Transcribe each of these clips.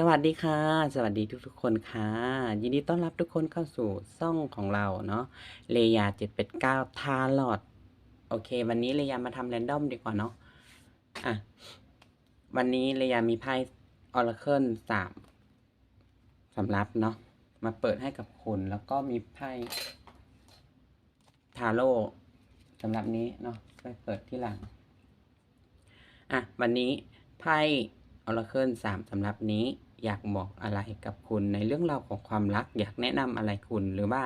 สวัสดีค่ะ สวัสดีทุกๆคนค่ะ ยินดีต้อนรับทุกคนเข้าสู่ช่องของเราเนาะเลยา789ทาลอด โอเค วันนี้เลยามาทำแรนดอมดีกว่าเนาะอะวันนี้เลยามีไพ่ออร์เคิลสามสำรับเนาะมาเปิดให้กับคุณแล้วก็มีไพ่ทาโร่สำหรับนี้เนาะไปเปิดที่หลัง อะ วันนี้ไพ่ออร์เคิลสามสำหรับนี้ อยากบอกอะไรกับคุณในเรื่องราวของความรัก อยากแนะนำอะไรคุณหรือว่า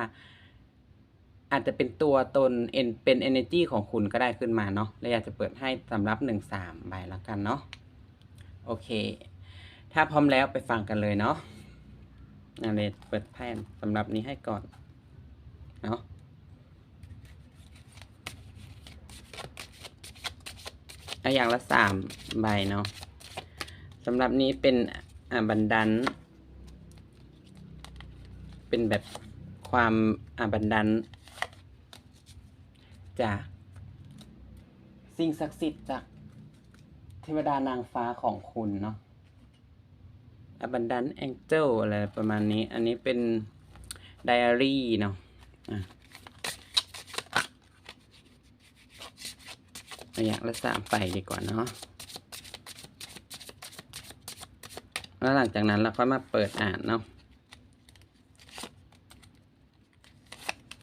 อาจจะเป็นตัวตนเอ็นเป็น energy ของคุณก็ได้ขึ้นมาเนาะแล้วอยากจะเปิดให้สำหรับหนึ่งสามใบแล้วกันเนาะโอเค ถ้าพร้อมแล้วไปฟังกันเลยเนาะอะไรเปิดไพ่นสำหรับนี้ให้ก่อนเนาะเอาอย่างละสามใบเนาะสำหรับนี้เป็น อ่าบันดัน เป็นแบบความอาบันดันจากสิ่งศักดิ์สิทธิ์จากเทวดานางฟ้าของคุณเนาะ abundant angel อะไรประมาณนี้ อันนี้เป็นไดอารี่เนาะอะระยะละสามไปดีกว่าเนาะ แล้วหลังจากนั้นเราค่อยมาเปิดอ่านเนาะ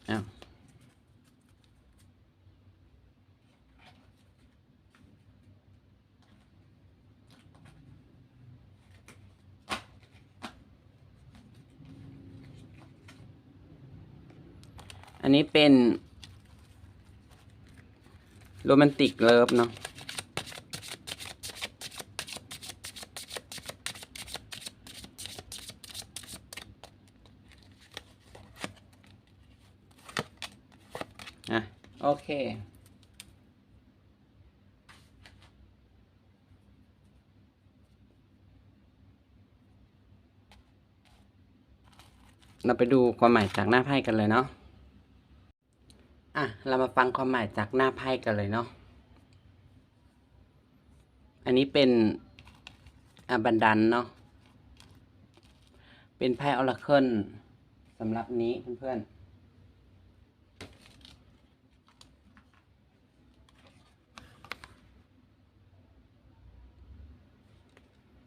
เอาอันนี้เป็นโรแมนติกเลิฟเนาะ อะ โอเค เราไปดูความหมายจากหน้าไพ่กันเลยเนาะ อะ เรามาฟังความหมายจากหน้าไพ่กันเลยเนาะ อันนี้เป็นอบันดันเนาะ เป็นไพ่ออราเคิลสำหรับนี้เพื่อนๆ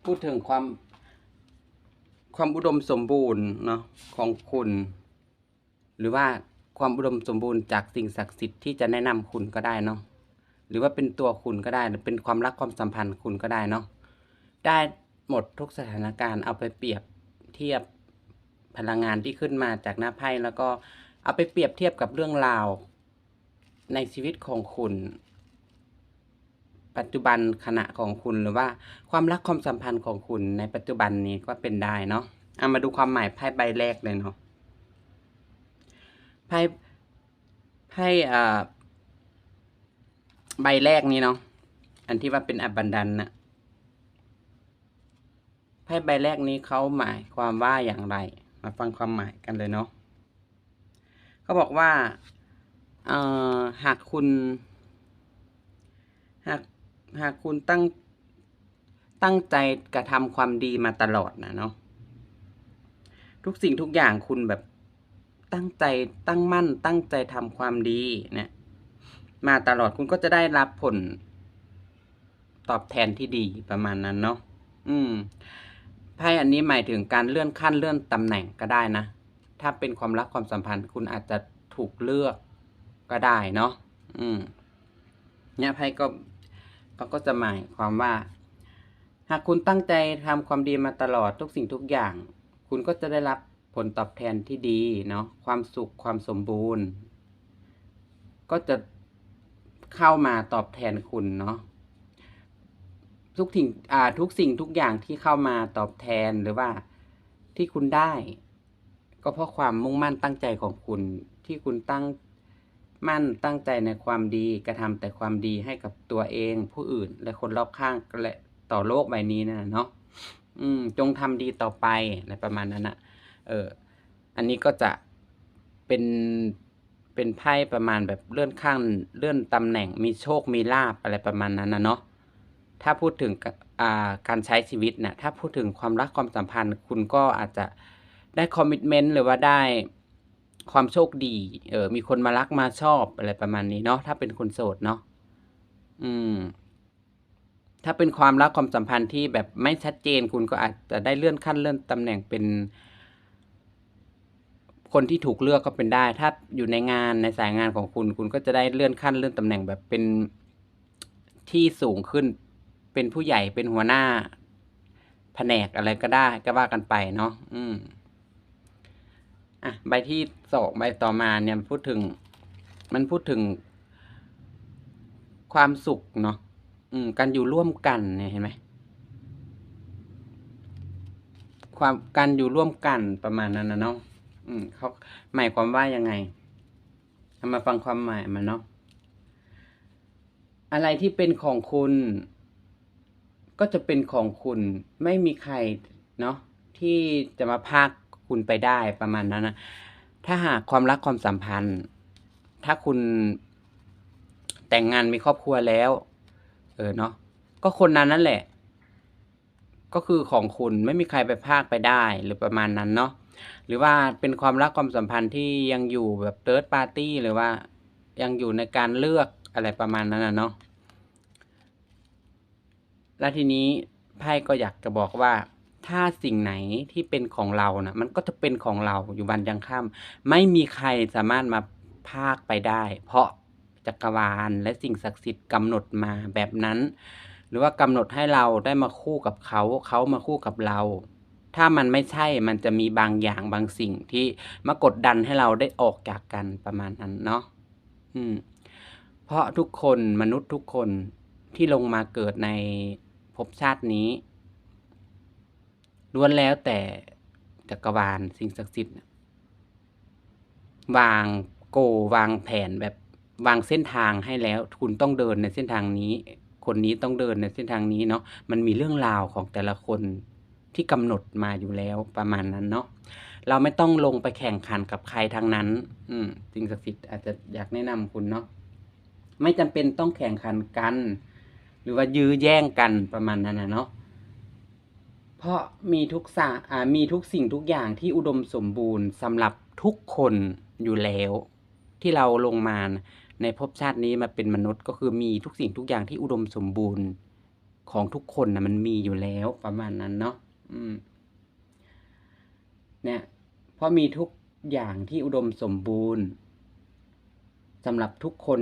พูดถึงความ ความอุดมสมบูรณ์เนาะของคุณ หรือว่าความอุดมสมบูรณ์จากสิ่งศักดิ์สิทธิ์ที่จะแนะนำคุณก็ได้เนาะหรือว่าเป็นตัวคุณก็ได้หรือเป็นความรักความสัมพันธ์คุณก็ได้เนาะได้หมดทุกสถานการณ์เอาไปเปรียบเทียบพลังงานที่ขึ้นมาจากหน้าไพ่แล้วก็เอาไปเปรียบเทียบกับเรื่องราวในชีวิตของคุณ ปัจจุบันขณะของคุณหรือว่าความรักความสัมพันธ์ของคุณในปัจจุบันนี้ก็เป็นได้เนาะเอามาดูความหมายไพ่ใบแรกเลยเนาะไพ่ไพ่อ่าใบแรกนี้เนาะอันที่ว่าเป็นอับันดันนะไพ่ใบแรกนี้เขาหมายความว่าอย่างไร มาฟังความหมายกันเลยเนาะเขาบอกว่าเอ่อหากคุณ หากคุณตั้งตั้งใจกระทำความดีมาตลอดนะเนาะทุกสิ่งทุกอย่างคุณแบบตั้งใจตั้งมั่น ตั้งใจทำความดีเนี่ยมาตลอดคุณก็จะได้รับผลตอบแทนที่ดีประมาณนั้นเนาะอืมไพ่อันนี้หมายถึงการเลื่อนขั้นเลื่อนตำแหน่งก็ได้นะ ถ้าเป็นความรักความสัมพันธ์ คุณอาจจะถูกเลือกก็ได้เนาะอืมเนี่ยไพ่ก็ เขาก็จะหมายความว่า หากคุณตั้งใจทำความดีมาตลอดทุกสิ่งทุกอย่าง คุณก็จะได้รับผลตอบแทนที่ดีเนาะความสุขความสมบูรณ์ ก็จะเข้ามาตอบแทนคุณเนาะทุกสิ่งอ่าทุกสิ่งทุกอย่างที่เข้ามาตอบแทนหรือว่าที่คุณได้ ก็เพราะความมุ่งมั่นตั้งใจของคุณที่คุณตั้ง มั่นตั้งใจในความดีกระทำแต่ความดีให้กับตัวเอง ผู้อื่นและคนรอบข้างและต่อโลกใบนี้นะเนาะอืมจงทำดีต่อไปอะไรประมาณนั้นนะเอออันนี้ก็จะเป็นเป็นไพ่ประมาณแบบเลื่อนขั้นเลื่อนตำแหน่งมีโชคมีลาบอะไรประมาณนั้นนะเนาะถ้าพูดถึงกาการใช้ชีวิตน่ะถ้าพูดถึงความรักความสัมพันธ์ คุณก็อาจจะได้คอมมิตเมนต์หรือว่าได้ ความโชคดีเออมีคนมารักมาชอบอะไรประมาณนี้เนาะถ้าเป็นคนโสดเนาะอืม ถ้าเป็นความรักความสัมพันธ์ที่แบบไม่ชัดเจนคุณก็อาจจะได้เลื่อนขั้นเลื่อนตำแหน่งเป็น คนที่ถูกเลือกก็เป็นได้ ถ้าอยู่ในงานในสายงานของคุณ คุณก็จะได้เลื่อนขั้นเลื่อนตำแหน่งแบบเป็นที่สูงขึ้น เป็นผู้ใหญ่เป็นหัวหน้าแผนกอะไรก็ได้ก็ว่ากันไปเนาะอืม อะใบที่2ใบต่อมาเนี่ยพูดถึง มันพูดถึง ความสุขเนาะอืมการอยู่ร่วมกันเนี่ยเห็นไหมความการอยู่ร่วมกันประมาณนั้นนะเนาะอืมเขาหมายความว่ายังไงามาฟังความหมายมันเนาะอะไรที่เป็นของคุณ ก็จะเป็นของคุณ ไม่มีใครเนาะที่จะมาพาก คุณไปได้ประมาณนั้นนะถ้าหากความรักความสัมพันธ์ ถ้าคุณแต่งงานมีครอบครัวแล้ว เออเนาะก็คนนั้นนั่นแหละ ก็คือของคุณไม่มีใครไปพากไปได้หรือประมาณนั้นเนาะหรือว่าเป็นความรักความสัมพันธ์ที่ยังอยู่แบบ third party หรือว่ายังอยู่ในการเลือกอะไรประมาณนั้นนะเนาะแล้วทีนี้ไพ่ก็อยากจะบอกว่า ถ้าสิ่งไหนที่เป็นของเราน่ะมันก็จะเป็นของเราอยู่วันยังค่ำไม่มีใครสามารถมาพากไปได้ เพราะจักรวาลและสิ่งศักดิ์สิทธิ์กำหนดมาแบบนั้น หรือว่ากำหนดให้เราได้มาคู่กับเขาเขามาคู่กับเรา ถ้ามันไม่ใช่มันจะมีบางอย่างบางสิ่งที่มากดดันให้เราได้ออกจากกันประมาณนั้นเนาะอืม เพราะทุกคนมนุษย์ทุกคนที่ลงมาเกิดในภพชาตินี้ ล้วนแล้วแต่จักรวาลสิ่งศักดิ์สิทธิ์วาง goal วางแผนแบบวางเส้นทางให้แล้ว คุณต้องเดินในเส้นทางนี้ คนนี้ต้องเดินในเส้นทางนี้เนาะมันมีเรื่องราวของแต่ละคนที่กำหนดมาอยู่แล้วประมาณนั้นเนาะเราไม่ต้องลงไปแข่งขันกับใครทั้งนั้น อืมสิ่งศักดิ์สิทธิ์อาจจะอยากแนะนำคุณเนาะไม่จำเป็นต้องแข่งขันกัน หรือว่ายื้อแย่งกันประมาณนั้นนะเนาะ เพราะมีทุกสามีทุกสิ่งทุกอย่างที่อุดมสมบูรณ์สำหรับทุกคนอยู่แล้ว ที่เราลงมาในภพชาตินี้มาเป็นมนุษย์ ก็คือมีทุกสิ่งทุกอย่างที่อุดมสมบูรณ์ของทุกคนนะมันมีอยู่แล้วประมาณนั้นเนาะอืมเนี่ยเพราะมีทุกอย่างที่อุดมสมบูรณ์สำหรับทุกคน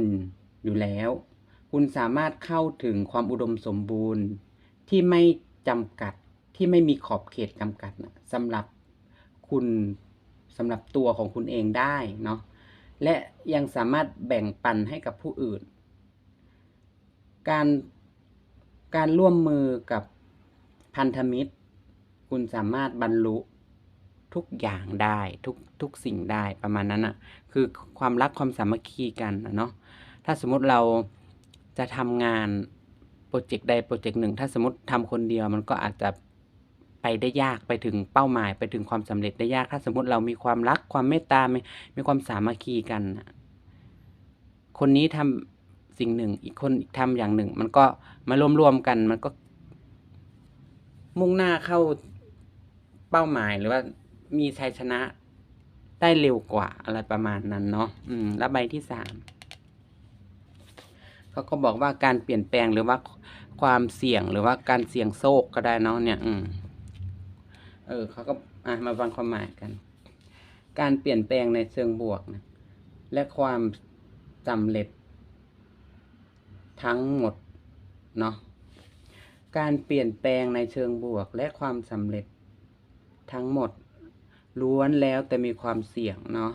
อยู่แล้ว คุณสามารถเข้าถึงความอุดมสมบูรณ์ที่ไม่จำกัด ที่ไม่มีขอบเขตจำกัดนะสำหรับคุณสำหรับตัวของคุณเองได้เนาะและยังสามารถแบ่งปันให้กับผู้อื่น การการร่วมมือกับพันธมิตร คุณสามารถบรรลุทุกอย่างได้ทุกทุกสิ่งได้ประมาณนั้นน่ะคือความรักความสามัคคีกันเนาะถ้าสมมติเราจะทำงานพรเจกต์ใดพรเจกต์หนึ่ง ถ้าสมมติทำคนเดียวมันก็อาจจะ ไปได้ยากไปถึงเป้าหมายไปถึงความสำเร็จได้ยาก ถ้าสมมติเรามีความรักความเมตตา มีมีความสามัคคีกัน คนนี้ทำสิ่งหนึ่ง อีกคนทำอย่างหนึ่ง มันก็มารวมๆกัน มันก็ มุ่งหน้าเข้าเป้าหมายหรือว่ามีชัยชนะได้เร็วกว่าอะไรประมาณนั้นเนาะอืม แล้วใบที่3เขาก็บอกว่าการเปลี่ยนแปลงหรือว่าความเสี่ยงหรือว่าการเสี่ยงโชคก็ได้เนาะเนี่ย อืม เออเขาก็อ่ามาฟังความหมายกัน การเปลี่ยนแปลงในเชิงบวกนะและความสำเร็จ ทั้งหมดเนาะการเปลี่ยนแปลงในเชิงบวก และความสำเร็จ ทั้งหมดล้วนแล้วแต่มีความเสี่ยงเนาะ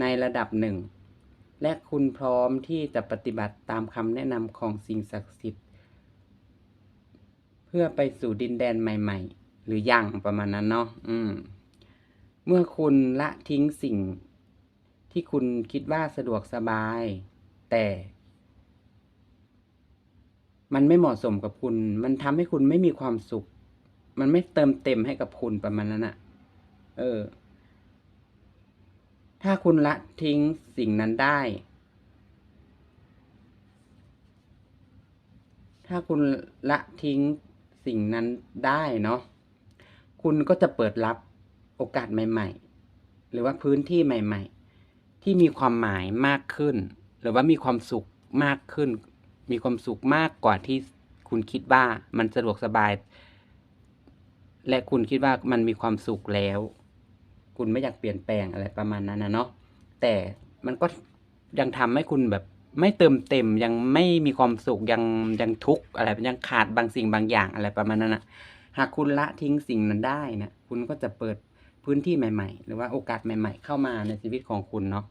ในระดับหนึ่ง และคุณพร้อมที่จะปฏิบัติตามคำแนะนำของสิ่งศักดิ์สิทธิ์ เพื่อไปสู่ดินแดนใหม่ ๆ หรือยังประมาณนั้นเนาะอืม เมื่อคุณละทิ้งสิ่งที่คุณคิดว่าสะดวกสบาย แต่ มันไม่เหมาะสมกับคุณ มันทำให้คุณไม่มีความสุข มันไม่เติมเต็มให้กับคุณประมาณนั้นน่ะเออ ถ้าคุณละทิ้งสิ่งนั้นได้ ถ้าคุณละทิ้งสิ่งนั้นได้เนาะ คุณก็จะเปิดรับโอกาสใหม่ ๆ หรือว่าพื้นที่ใหม่ ๆ ที่มีความหมายมากขึ้น หรือว่ามีความสุขมากขึ้น มีความสุขมากกว่าที่คุณคิดว่ามันสะดวกสบาย และคุณคิดว่ามันมีความสุขแล้ว คุณไม่อยากเปลี่ยนแปลงอะไรประมาณนั้นนะเนาะแต่มันก็ยังทำให้คุณแบบไม่เติมเต็มยังไม่มีความสุขยังยังทุกข์อะไรยังขาดบางสิ่งบางอย่างอะไรประมาณนั้นนะ หากคุณละทิ้งสิ่งนั้นได้นะคุณก็จะเปิดพื้นที่ใหม่ ๆ หรือว่าโอกาสใหม่ ๆ เข้ามาในชีวิตของคุณเนาะ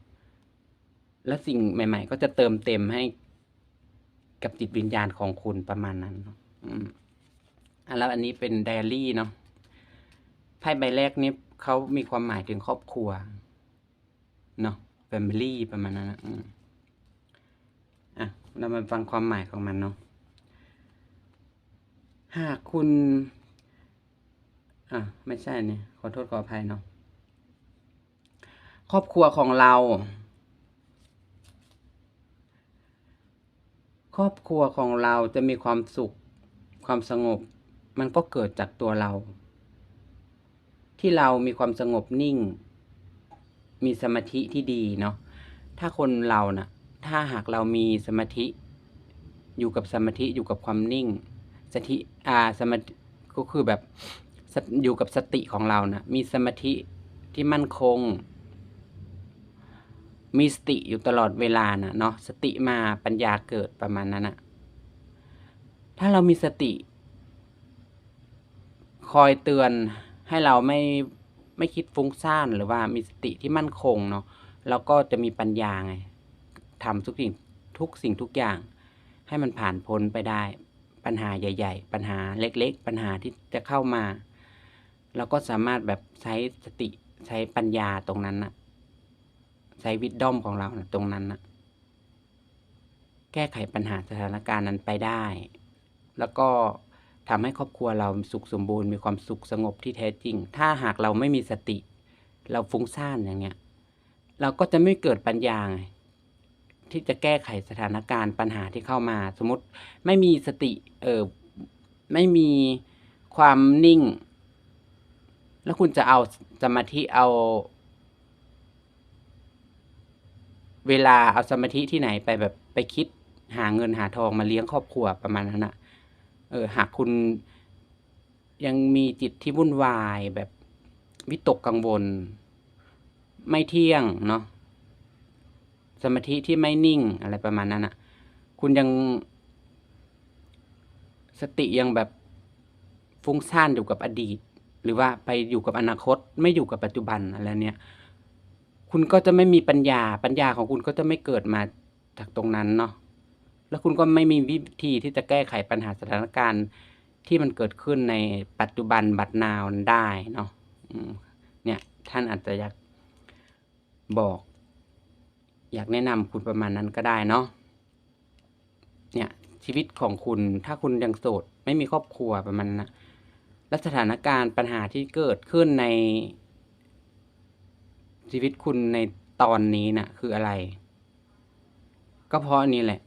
และสิ่งใหม่ ๆ ก็จะเติมเต็มให้กับจิตวิญญาณของคุณประมาณนั้นเนาะอืมอะแล้วอันนี้เป็นไดอารี่เนาะไพ่ใบแรกนี้เขามีความหมายถึงครอบครัวเนาะ family ประมาณนั้นนะอืมอะเรามาฟังความหมายของมันเนาะหากคุณ อะไม่ใช่เนี่ยขอโทษขออภัยเนาะครอบครัวของเรา ครอบครัวของเราจะมีความสุข ความสงบ มันก็เกิดจากตัวเรา ที่เรามีความสงบนิ่ง มีสมาธิที่ดีเนาะถ้าคนเรานะ่ะ ถ้าหากเรามีสมาธิ อยู่กับสมาธิอยู่กับความนิ่งสติอ่าสมาธิก็คือแบบ อยู่กับสติของเรานะมีสมาธิที่มั่นคง มีสติอยู่ตลอดเวลานะเนาะสติมาปัญญาเกิดประมาณนั้นนะถ้าเรามีสติ คอยเตือนให้เราไม่ไม่คิดฟุ้งซ่านหรือว่ามีสติที่มั่นคงเนาะแล้วก็จะมีปัญญาไงทำทุกสิ่งทุกสิ่งทุกอย่าง ให้มันผ่านพ้นไปได้ ปัญหาใหญ่ ๆ ปัญหาเล็ก ๆ ปัญหาที่จะเข้ามา เราก็สามารถแบบใช้สติใช้ปัญญาตรงนั้นนะใช้วิดดอมของเรานะตรงนั้นนะแก้ไขปัญหาสถานการณ์นั้นไปได้ แล้วก็ทำให้ครอบครัวเราสุขสมบูรณ์มีความสุขสงบที่แท้จริง ถ้าหากเราไม่มีสติ เราฟุ้งซ่านอย่างเงี้ย เราก็จะไม่เกิดปัญญาไงที่จะแก้ไขสถานการณ์ปัญหาที่เข้ามา สมมติไม่มีสติเออไม่มีความนิ่ง แล้วคุณจะเอาสมาธิเอา เวลาเอาสมาธิที่ไหนไปแบบไปคิดหาเงินหาทองมาเลี้ยงครอบครัวประมาณนั้นอะเออ หากคุณยังมีจิตที่วุ่นวายแบบวิตกกังวล ไม่เที่ยงเนาะสมาธิที่ไม่นิ่งอะไรประมาณนั้นอะคุณยัง สติยังแบบฟุ้งซ่านอยู่กับอดีต รือว่าไปอยู่กับอนาคตไม่อยู่กับปัจจุบันอะไรเนี่ย คุณก็จะไม่มีปัญญาปัญญาของคุณก็จะไม่เกิดมาจากตรงนั้นเนาะแล้วคุณก็ไม่มีวิธีที่จะแก้ไขปัญหาสถานการณ์ที่มันเกิดขึ้นในปัจจุบันบัดนาวได้เนาะเนี่ยท่านอาจจะอยากบอก อยากแนะนำคุณประมาณนั้นก็ได้เนาะเนี่ยชีวิตของคุณถ้าคุณยังโสด ไม่มีครอบครัวประมาณนะ และสถานการณ์ปัญหาที่เกิดขึ้นใน ชีวิตคุณในตอนนี้นะ่ะ คืออะไร ก็เพราะนี้แหละ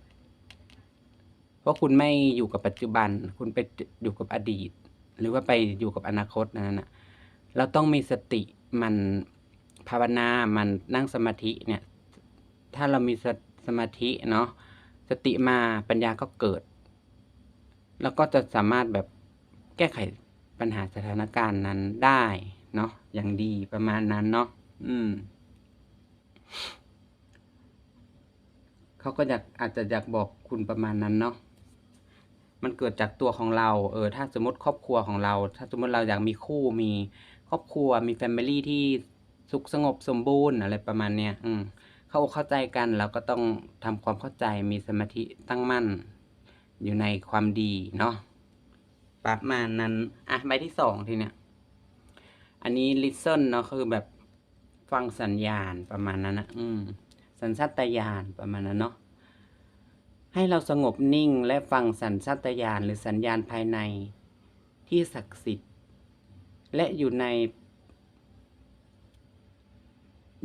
เพราะคุณไม่อยู่กับปัจจุบัน คุณไปอยู่กับอดีต หรือว่าไปอยู่กับอนาคตนั่นนะเราต้องมีสติมันภาวนามันนั่งสมาธิเนี่ย ถ้าเรามีสสมาธิเนาะสติมาปัญญาก็เกิด แล้วก็จะสามารถแบบแก้ไข ปัญหาสถานการณ์นั้นได้เนาะอย่างดีประมาณนั้นเนาะอืม เขาก็อยากอาจจะอยากบอกคุณประมาณนั้นเนาะมันเกิดจากตัวของเรา เออ ถ้าสมมติครอบครัวของเรา ถ้าสมมติเราอยากมีคู่มีครอบครัวมีแฟมิลี่ที่สุขสงบสมบูรณ์อะไรประมาณเนี้ยอืมเข้าเข้าใจกันเราก็ต้องทำความเข้าใจมีสมาธิตั้งมั่น อยู่ในความดีเนาะ ประมาณนั้น อะใบที่สองทีเนี้ย อันนี้ listen เนาะคือแบบฟังสัญญาณประมาณนั้นนะอืม สัญชาตญาณประมาณนั้นเนาะ ให้เราสงบนิ่งและฟังสัญชาตญาณหรือสัญญาณภายในที่ศักดิ์สิทธิ์ และอยู่ใน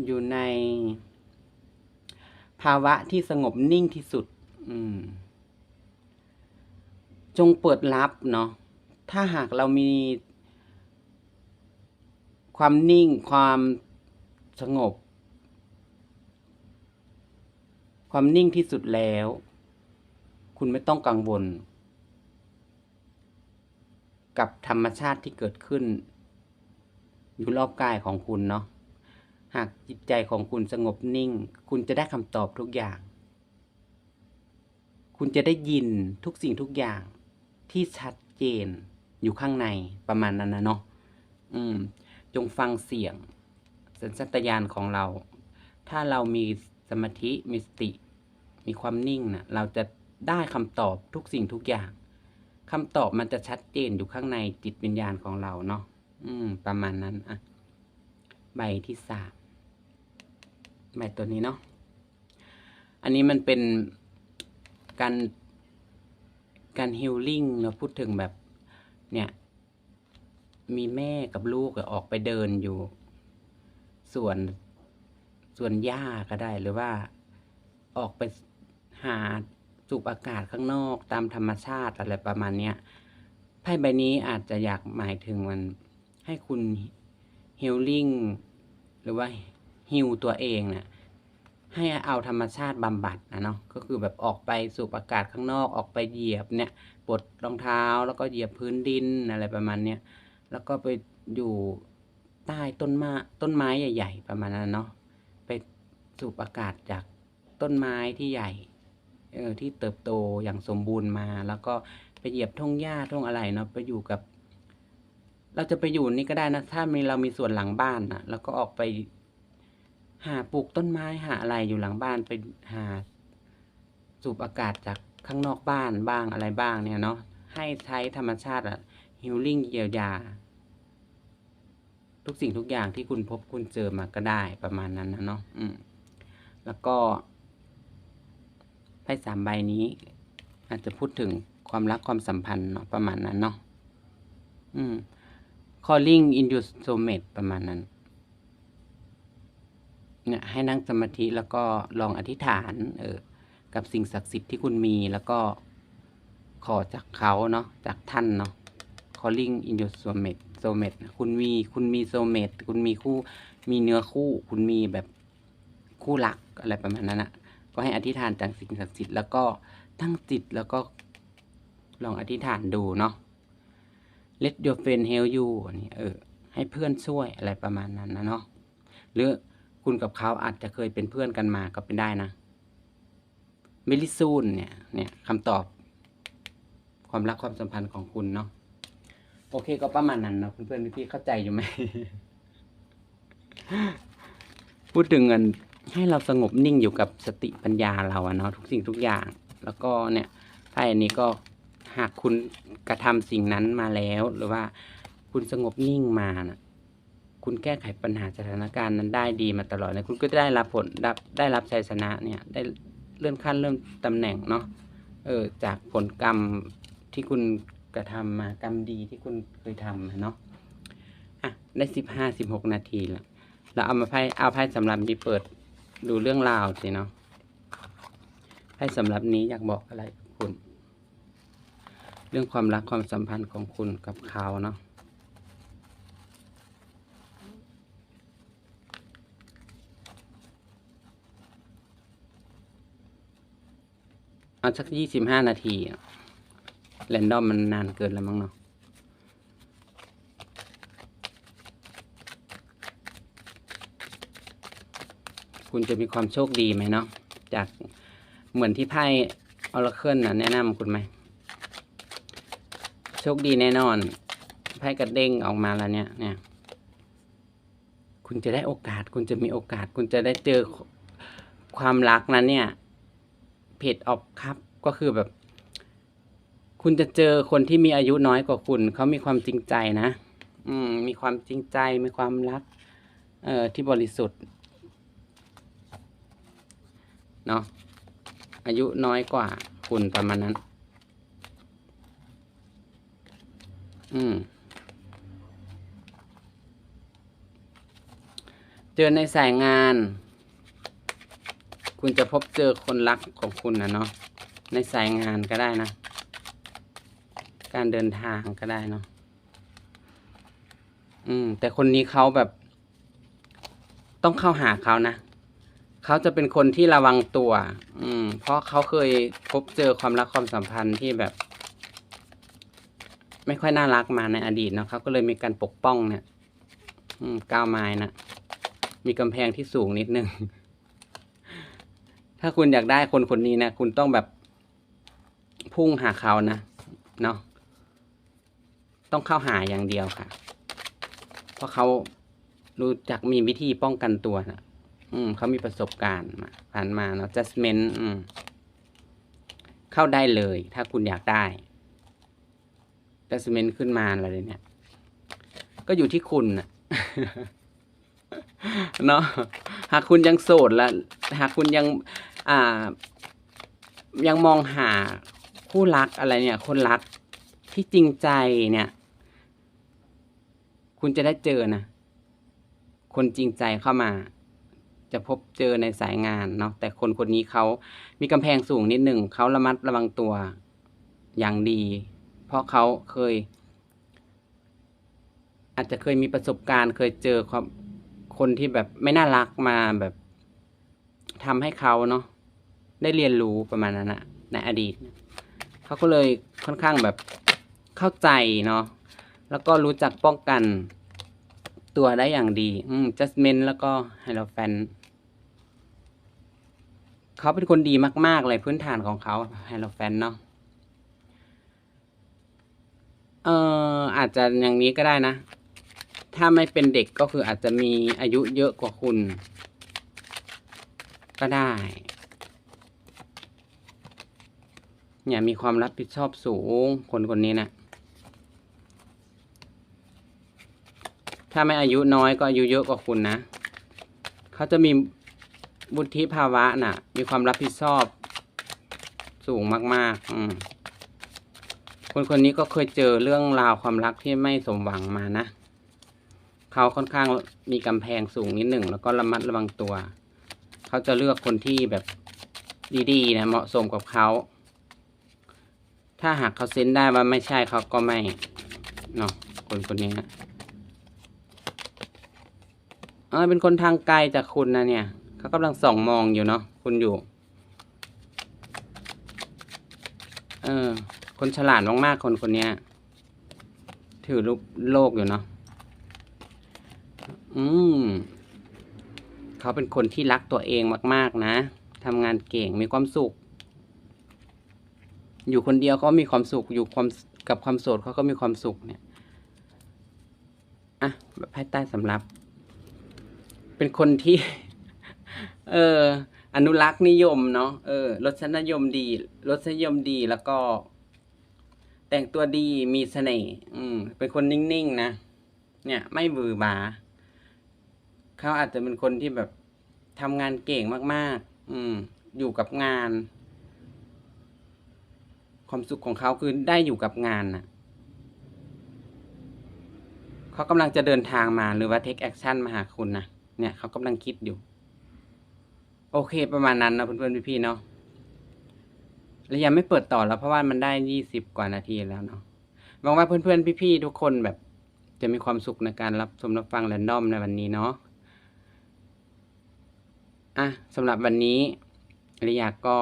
อยู่ใน ภาวะที่สงบนิ่งที่สุด อืมจงเปิดรับเนาะ ถ้าหากเรามีความนิ่งความสงบ ความนิ่งที่สุดแล้ว คุณไม่ต้องกังวล กับธรรมชาติที่เกิดขึ้น อยู่รอบกายของคุณเนาะหากจิตใจของคุณสงบนิ่ง คุณจะได้คำตอบทุกอย่าง คุณจะได้ยินทุกสิ่งทุกอย่างที่ชัดเจน อยู่ข้างในประมาณนั้นนะเนาะอืม จงฟังเสียง สัญชาตญาณของเรา ถ้าเรามีสมาธิมีสติ มีความนิ่งนะเราจะได้คำตอบทุกสิ่งทุกอย่างคำตอบมันจะชัดเจนอยู่ข้างในจิตวิญญาณของเราเนาะอืม ประมาณนั้นอะใบที่สามใบตัวนี้เนาะอันนี้มันเป็นการการฮิลลิ่งเราพูดถึงแบบ เนี่ย มีแม่กับลูกออกไปเดินอยู่ ส่วนส่วนหญ้าก็ได้หรือว่าออกไปหาสูบอากาศข้างนอกตามธรรมชาติอะไรประมาณเนี้ยไพ่ใบนี้อาจจะอยากหมายถึงมัน ให้คุณฮิลลิ่งหรือว่าฮิลตัวเองเนี่ย ให้เอาธรรมชาติบำบัดนะเนาะก็คือแบบออกไปสูบอากาศข้างนอกออกไปเหยียบเนี่ยปลดรองเท้าแล้วก็เหยียบพื้นดินอะไรประมาณเนี้ยแล้วก็ไปอยู่ใต้ต้นไม้ต้นไม้ใหญ่ ๆ ประมาณนั้นเนาะไปสูบอากาศจากต้นไม้ที่ใหญ่เออที่เติบโตอย่างสมบูรณ์มา แล้วก็ไปเหยียบทุ่งหญ้าทุ่งอะไรเนาะไปอยู่กับ เราจะไปอยู่นี่ก็ได้นะถ้ามีเรามีส่วนหลังบ้านนะแล้วก็ออกไป หาปลูกต้นไม้หาอะไรอยู่หลังบ้านไปหาสูบอากาศจากข้างนอกบ้านบ้างอะไรบ้างเนี่ยเนาะให้ใช้ธรรมชาติอะฮิลลิ่งเยียวยา ทุกสิ่งทุกอย่างที่คุณพบคุณเจอมาก็ได้ประมาณนั้นนะเนาะอืมแล้วก็ไพ่สามใบนี้ อาจจะพูดถึงความรักความสัมพันธ์เนาะประมาณนั้นเนาะอืม calling in your soulmate ประมาณนั้น เนี่ยให้นั่งสมาธิแล้วก็ลองอธิษฐานเออกับสิ่งศักดิ์สิทธิ์ที่คุณมีแล้วก็ขอจากเขาเนาะจากท่านเนาะ calling in your soulmate soulmate คุณมีคุณมี soulmate คุณมีคู่มีเนื้อคู่คุณมีแบบคู่รักอะไรประมาณนั้นนะก็ให้อธิษฐานจากสิ่งศักดิ์สิทธิ์แล้วก็ตั้งจิตแล้วก็ลองอธิษฐานดูเนาะ let your friend help you อันนี้เออให้เพื่อนช่วยอะไรประมาณนั้นนะเนาะหรือ คุณกับเขาอาจจะเคยเป็นเพื่อนกันมาก็เป็นได้นะเมลิซูนเนี่ยเนี่ยคำตอบ ความรักความสัมพันธ์ของคุณเนาะโอเคก็ประมาณนั้นเนาะเพื่อนๆพี่ๆเข้าใจอยู่ไหมพูดถึงเงินให้เราสงบนิ่งอยู่กับสติปัญญาเราอะเนาะทุกสิ่งทุกอย่าง แล้วก็เนี่ยไพ่อันนี้ก็หากคุณกระทำสิ่งนั้นมาแล้ว หรือว่าคุณสงบนิ่งมานะ คุณแก้ไขปัญหาสถานการณ์นั้นได้ดีมาตลอดเนี่ยคุณก็ได้รับผลรับได้รับชัยชนะเนี่ยได้เลื่อนขั้นเลื่อนตำแหน่งเนาะเออจากผลกรรมที่คุณกระทำมากรรมดีที่คุณเคยทำเนาะอะได้สิบห้าสิบหกนาทีแล้วเราเอามาไพ่เอาไพ่สำหรับนี้เปิดดูเรื่องราวสิเนาะไพ่สำหรับนี้อยากบอกอะไรคุณ เรื่องความรักความสัมพันธ์ของคุณกับเขาเนาะ เอาสักยี่สิบห้านาทีแรนดอมมันนานเกินแล้วมั้งเนาะคุณจะมีความโชคดีไหมเนาะจากเหมือนที่ไพ่ออร์เคิลนะแนะนำคุณไหม โชคดีแน่นอน ไพ่กระเด้งออกมาแล้วเนี่ยเนี่ย คุณจะได้โอกาส คุณจะมีโอกาส คุณจะได้เจอความรักนั้นเนี่ย เพจออฟครับ ก็คือแบบ คุณจะเจอคนที่มีอายุน้อยกว่าคุณ เขามีความจริงใจนะ อืม มีความจริงใจมีความรัก เอ่อที่บริสุทธิ์เนาะอายุน้อยกว่าคุณประมาณนั้น อืม เจอในสายงาน คุณจะพบเจอคนรักของคุณนะเนาะในสายงานก็ได้นะ การเดินทางก็ได้เนาะอืม แต่คนนี้เขาแบบ ต้องเข้าหาเขานะเขาจะเป็นคนที่ระวังตัว อืม เพราะเขาเคยพบเจอความรักความสัมพันธ์ที่แบบ ไม่ค่อยน่ารักมาในอดีตเนาะเขาก็เลยมีการปกป้องเนี่ย อืมก้าวไม้นะมีกำแพงที่สูงนิดนึง ถ้าคุณอยากได้คนคนนี้นะ คุณต้องแบบพุ่งหาเขานะเนาะต้องเข้าหาอย่างเดียวค่ะ เพราะเขารู้จักมีวิธีป้องกันตัวนะอืมเขามีประสบการณ์มาผ่านมาเนาะ judgment อืม เข้าได้เลย ถ้าคุณอยากได้ judgment ขึ้นมาอะไรเนี่ย ก็อยู่ที่คุณนะ เนาะหากคุณยังโสดและหากคุณยังอ่า ยังมองหาคู่รักอะไรเนี่ย คนรักที่จริงใจเนี่ย คุณจะได้เจอนะคนจริงใจเข้ามา จะพบเจอในสายงานเนาะแต่คนคนนี้เขามีกำแพงสูงนิดหนึ่งเขาระมัดระวังตัวอย่างดี เพราะเขาเคย อาจจะเคยมีประสบการณ์ เคยเจอความ คนที่แบบไม่น่ารักมาแบบทำให้เขาเนาะได้เรียนรู้ประมาณนั้นนะในอดีต เขาก็เลยค่อนข้างแบบเข้าใจเนาะแล้วก็รู้จักป้องกันตัวได้อย่างดี อืมจัสเมนแล้วก็ไฮโลแฟนเขาเป็นคนดีมาก ๆ เลยพื้นฐานของเขาไฮโลแฟนเนาะเอ่ออาจจะอย่างนี้ก็ได้นะ ถ้าไม่เป็นเด็กก็คืออาจจะมีอายุเยอะกว่าคุณ ก็ได้ เนี่ยมีความรับผิดชอบสูงคนคนนี้นะถ้าไม่อายุน้อยก็อายุเยอะกว่าคุณนะ เขาจะมีบุธิภาวะน่ะ มีความรับผิดชอบ สูงมาก ๆ อืมคนคนนี้ก็เคยเจอเรื่องราวความรักที่ไม่สมหวังมานะ เขาค่อนข้างมีกำแพงสูงนิดหนึ่ง แล้วก็ระมัดระวังตัว เขาจะเลือกคนที่แบบดีๆนะเหมาะสมกับเขา ถ้าหากเขาเซ็นได้ว่าไม่ใช่เขาก็ไม่เนาะคนคนนี้นะเออเป็นคนทางไกลจากคุณนะเนี่ย เขากำลังส่องมองอยู่เนาะคุณอยู่ เออ คนฉลาดมากๆคนคนนี้ถือรูปโลกอยู่เนาะ อืม เขาเป็นคนที่รักตัวเองมากๆนะทำงานเก่งมีความสุข อยู่คนเดียวเขามีความสุข อยู่ความกับความโสดเขาก็มีความสุขเนี่ย อะแบบภายใต้สำรับ เป็นคนที่ เออ อนุรักษ์นิยมเนาะ เออ รสนิยมดี รสนิยมดีแล้วก็ แต่งตัวดีมีเสน่ห์ อืม เป็นคนนิ่งๆนะ เนี่ย ไม่บือบา เขาอาจจะเป็นคนที่แบบทำงานเก่งมาก ๆ อืม อยู่กับงาน ความสุขของเขาคือได้อยู่กับงานน่ะ เขากำลังจะเดินทางมาหรือว่า take action มาหาคุณนะเนี่ยเขากำลังคิดอยู่ โอเคประมาณนั้นนะเพื่อนๆพี่ๆเนาะแล้วยังไม่เปิดต่อแล้วเพราะว่ามันได้ยี่สิบกว่านาทีแล้วเนาะหวังว่าเพื่อนๆพี่ๆทุกคนแบบจะมีความสุขในการรับชมรับฟังแรนดอมในวันนี้เนาะ อะสำหรับวันนี้ริยาก็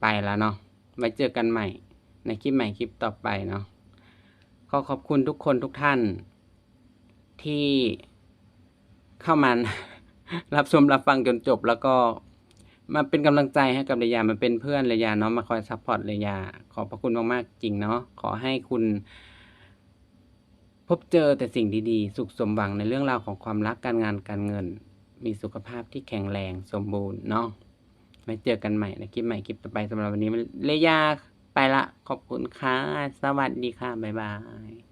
ไปแล้วเนาะไว้เจอกันใหม่ ในคลิปใหม่คลิปต่อไปเนาะขอขอบคุณทุกคนทุกท่าน ที่เข้ามารับชมรับฟังจนจบ แล้วก็มาเป็นกำลังใจให้กับเรยามาเป็นเพื่อนเรยาเนาะมาคอยซัพพอร์ตเรยา ขอบพระคุณมากๆจริงเนาะขอให้คุณ พบเจอแต่สิ่งดีๆ สุขสมหวังในเรื่องราวของความรักการงานการเงิน มีสุขภาพที่แข็งแรงสมบูรณ์เนาะไว้เจอกันใหม่ในคลิปใหม่คลิปต่อไปสำหรับวันนี้ เลยยาไปละ ขอบคุณค่ะ สวัสดีค่ะ บ๊ายบาย